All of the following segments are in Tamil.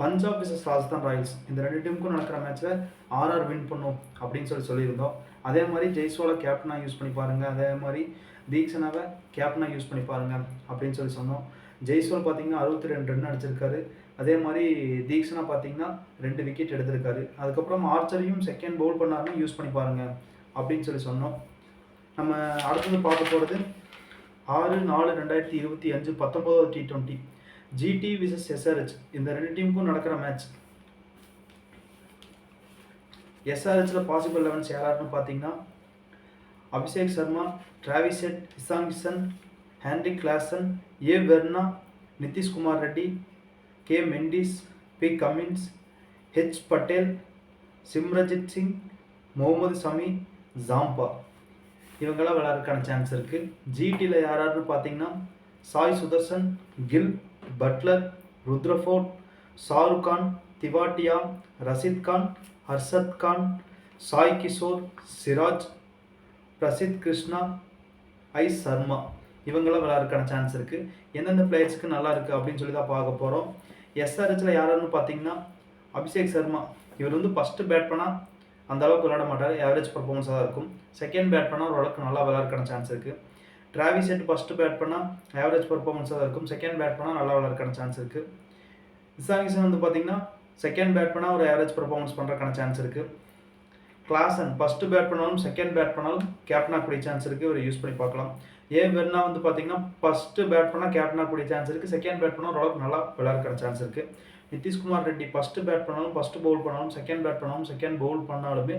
பஞ்சாப் விசஸ் ராஜஸ்தான் ராயல்ஸ் இந்த ரெண்டு டீமுக்கும் நடக்கிற மேட்ச்சில் ஆர்ஆர் வின் பண்ணும் அப்படின்னு சொல்லி சொல்லியிருந்தோம். அதே மாதிரி ஜெய்ஸ்வாலை கேப்டனாக யூஸ் பண்ணி பாருங்கள் அதே மாதிரி தீக்ஷனாவை கேப்டனாக யூஸ் பண்ணி பாருங்கள் அப்படின்னு சொல்லி சொன்னோம். ஜெய்ஸ்வால் பார்த்தீங்கன்னா அறுபத்தி ரெண்டு ரன் அடிச்சிருக்காரு. அதே மாதிரி தீக்ஷனா பார்த்தீங்கன்னா ரெண்டு விக்கெட் எடுத்திருக்காரு. அதுக்கப்புறம் ஆர்ச்சரியும் செகண்ட் பவுல் பண்ணாருன்னா யூஸ் பண்ணி பாருங்கள் அப்படின்னு சொல்லி சொன்னோம். நம்ம அடுத்தது பார்க்க போகிறது ஆறு நாலு ரெண்டாயிரத்தி இருபத்தி அஞ்சு பத்தொம்போதாவது T twenty GT vs SRH இந்த ரெண்டு டீமுக்கும் நடக்கிற மேட்ச் எஸ்ஆர்ஹெச்சில் பாசிபிள் லெவன்ஸ் யாராருன்னு பார்த்தீங்கன்னா Abhishek Sharma Travis Head Ishan Kishan Heinrich Klaasen A Verma Nitish Kumar Reddy K Mendis P Cummins H Patel Simarjeet Singh Mohammed Shami Zampa இவங்கெல்லாம் விளையாடுறதுக்கான சான்ஸ் இருக்குது ஜிடியில் யாராருன்னு பார்த்தீங்கன்னா Sai Sudharsan Gill Buttler Rutherford Shahrukh Khan Tewatia Rashid Khan Harshad Khan Sai Kishore Siraj Prasidh Krishna I Sharma. இவங்களாம் விளையாடுறதுக்கான சான்ஸ் இருக்குது எந்தெந்த பிளேயர்ஸ்க்கு நல்லா இருக்குது அப்படின்னு சொல்லி தான் பார்க்க போகிறோம் எஸ்ஆர்ஹெச்சில் யாருன்னு பார்த்தீங்கன்னா அபிஷேக் சர்மா. இவர் வந்து ஃபஸ்ட்டு பேட் பண்ணால் அந்த அளவுக்கு விளையாட மாட்டார். ஆவரேஜ் பர்ஃபார்மன்ஸாக தான் இருக்கும். செகண்ட் பேட் பண்ணால் ஓரளவுக்கு நல்லா விளையாடுறதுக்கான சான்ஸ் இருக்குது டிராவிஸ் செட் ஃபஸ்ட்டு பேட் பண்ணால் ஆவரேஜ் பர்ஃபார்மன்ஸாக தான் இருக்கும். செகண்ட் பேட் பண்ணால் நல்லா வளர்க்கான சான்ஸ் இருக்குது இசானிசன் வந்து பார்த்தீங்கன்னா செகண்ட் பேட் பண்ணால் ஒரு ஆவரேஜ் பர்ஃபார்மன்ஸ் பண்ணுறக்கான சான்ஸ் இருக்குது கிளாசன் ஃபஸ்ட்டு பேட் பண்ணாலும் செகண்ட் பேட் பண்ணாலும் கேப்டன் ஆகக்கூடிய சான்ஸ் இருக்குது இவர் யூஸ் பண்ணி பார்க்கலாம். ஏன் வெர்னா வந்து பார்த்தீங்கன்னா ஃபஸ்ட்டு பேட் பண்ணால் கேப்டன் கூடிய சான்ஸ் இருக்குது செகண்ட் பேட் பண்ணால் ஓரளவுக்கு நல்லா விளையாடுற சான்ஸ் இருக்குது நிதிஷ்குமார் ரெட்டி ஃபஸ்ட்டு பேட் பண்ணாலும் ஃபஸ்ட்டு பவுல் பண்ணாலும் செகண்ட் பேட் பண்ணாலும் செகண்ட் பவுல் பண்ணாலுமே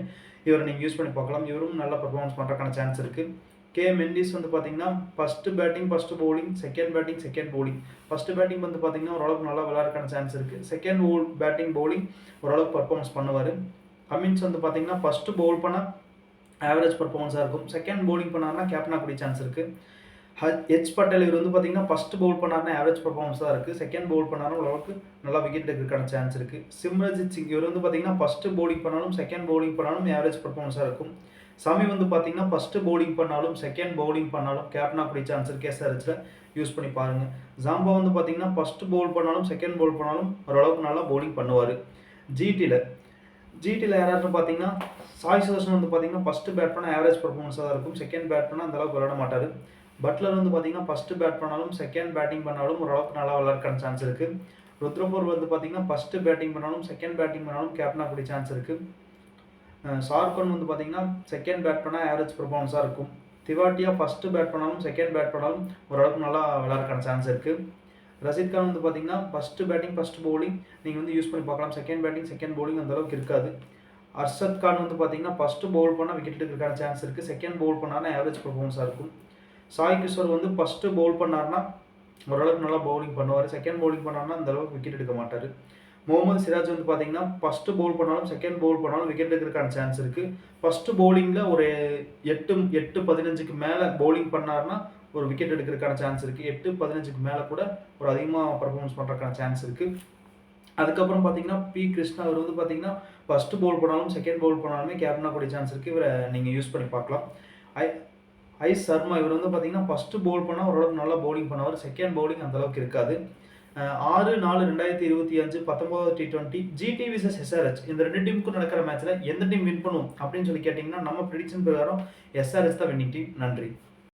இவரை நீங்கள் யூஸ் பண்ணி பார்க்கலாம். இவரும் நல்ல பர்ஃபார்மன்ஸ் பண்ணுறக்கான சான்ஸ் இருக்குது கே மெண்டிஸ் வந்து பார்த்தீங்கன்னா first batting first bowling second batting second bowling first batting வந்து பார்த்தீங்கன்னா ஓரளவுக்கு நல்லா விளாட்றக்கான சான்ஸ் இருக்குது செகண்ட் பவுல் பேட்டிங் பவுலிங் ஓரளவுக்கு பர்ஃபார்மன்ஸ் பண்ணுவார். கமின்ஸ் வந்து பார்த்தீங்கன்னா ஃபஸ்ட்டு பவுல் பண்ணால் ஆவரேஜ் பர்ஃபார்மன்ஸாக இருக்கும். செகண்ட் பவுலிங் பண்ணார்னா கேப்டனாக கூடிய சான்ஸ் இருக்குது ஹெச் பட்டேல் இவர் வந்து பார்த்தீங்கன்னா ஃபஸ்ட்டு பவுல் பண்ணார்னா ஆவரேஜ் பர்ஃபார்மன்ஸ் தான் இருக்குது செகண்ட் பவுல் பண்ணாலும் ஓரளவுக்கு நல்லா விக்கெட் எடுக்கிறதுக்கான சான்ஸ் இருக்குது சிம்ரஜித் சிங் இவர் வந்து பார்த்தீங்கன்னா ஃபஸ்ட்டு பவுலிங் பண்ணாலும் செகண்ட் பவுலிங் பண்ணாலும் ஆவரேஜ் பர்ஃபார்மன்ஸாக இருக்கும். சமி வந்து பார்த்தீங்கன்னா ஃபஸ்ட்டு பவுலிங் பண்ணாலும் செகண்ட் பவுலிங் பண்ணாலும் கேப்டனாக கூடிய சான்ஸ் இருக்குது எஸ்ஆர்ஹெச்சில் யூஸ் பண்ணி பாருங்கள் ஜாம்பா வந்து பார்த்தீங்கன்னா ஃபஸ்ட்டு பவுல் பண்ணாலும் செகண்ட் பவுல் பண்ணாலும் ஓரளவுக்கு நல்லா பவுலிங் பண்ணுவார். ஜிடியில் ஜிடியில் யாராச்சும் பார்த்தீங்கன்னா சாய் சுதர்ஷன் வந்து பார்த்தீங்கன்னா ஃபஸ்ட்டு பேட் பண்ணால் ஆவரேஜ் பர்ஃபார்மன்ஸாக தான் இருக்கும். செகண்ட் பேட் பண்ணால் அந்தளவுக்கு விளாட விளையாட மாட்டார். பட்லர் வந்து பார்த்தீங்கன்னா ஃபஸ்ட்டு பேட் பண்ணாலும் செகண்ட் பேட்டிங் பண்ணாலும் ஓரளவுக்கு நல்லா விளையாடுற சான்ஸ் இருக்குது ருத்ரபூர் வந்து பார்த்தீங்கன்னா ஃபஸ்ட்டு பேட்டிங் பண்ணாலும் செகண்ட் பேட்டிங் பண்ணாலும் கேப்டனாக கூடிய சான்ஸ் இருக்குது ஷார்கன் வந்து பார்த்தீங்கன்னா செகண்ட் பேட் பண்ணால் ஆவரேஜ் பர்ஃபார்மன்ஸாக இருக்கும். திவாட்டியா ஃபஸ்ட்டு பேட் பண்ணாலும் செகண்ட் பேட் பண்ணாலும் ஓரளவுக்கு நல்லா விளாட்றக்கான சான்ஸ் இருக்குது ரஷித் கான் வந்து பார்த்தீங்கன்னா ஃபஸ்ட்டு பேட்டிங் ஃபஸ்ட் பவுலிங் நீங்கள் வந்து யூஸ் பண்ணி பார்க்கலாம். செகண்ட் பேட்டிங் செகண்ட் பவுலிங் அந்த அளவுக்கு இருக்காது. அர்ஷத் கான் வந்து பார்த்தீங்கன்னா ஃபஸ்ட்டு பவுல் பண்ணால் விக்கெட் எடுக்கிறக்கான சான்ஸ் இருக்குது செகண்ட் பவுல் பண்ணாலும் ஆவரேஜ் பர்ஃபார்மன்ஸாக இருக்கும். சாய் கிஷோர் வந்து ஃபஸ்ட்டு பவுல் பண்ணார்னா ஓரளவுக்கு நல்லா பவுலிங் பண்ணுவார். செகண்ட் பவுலிங் பண்ணார்னா அந்தளவுக்கு விக்கெட் எடுக்க மாட்டார். முகமது சிராஜ் வந்து பார்த்தீங்கன்னா ஃபஸ்ட்டு பவுல் பண்ணாலும் செகண்ட் பவுல் பண்ணாலும் விக்கெட் எடுக்கிறதுக்கான சான்ஸ் இருக்குது ஃபஸ்ட்டு பவுலிங்கில் ஒரு எட்டு எட்டு பதினஞ்சுக்கு மேலே பவுலிங் பண்ணார்னா ஒரு விக்கெட் எடுக்கிறதுக்கான சான்ஸ் இருக்குது எட்டு பதினஞ்சுக்கு மேலே கூட ஒரு அதிகமாக பர்ஃபார்மன்ஸ் பண்ணுறதுக்கான சான்ஸ் இருக்குது அதுக்கப்புறம் பார்த்தீங்கன்னா பி கிருஷ்ணா அவர் வந்து பார்த்தீங்கன்னா ஃபஸ்ட்டு பவுல் பண்ணாலும் செகண்ட் பவுல் பண்ணாலுமே கேப்டனாக கூடிய சான்ஸ் இருக்குது இவரை நீங்கள் யூஸ் பண்ணி பார்க்கலாம். ஐ ஐ சர்மா இவர் வந்து பார்த்தீங்கன்னா ஃபஸ்ட்டு பவுல் பண்ணால் ஓரளவுக்கு நல்லா பவுலிங் பண்ணுவார். செகண்ட் பவுலிங் அந்தளவுக்கு இருக்காது. ஆறு நாலு ரெண்டாயிரத்தி இருபத்தி அஞ்சு பத்தொம்போது T twenty GT vs SRH இந்த ரெண்டு டீமுக்கும் நடக்கிற மேட்ச்சில் எந்த டீம் வின் பண்ணும் அப்படின்னு சொல்லி கேட்டிங்கன்னா நம்ம ப்ரிடிக்ஷன் பிரகாரம் எஸ்ஆர்ஹெச் தான் வின்னிங் டீம் நன்றி.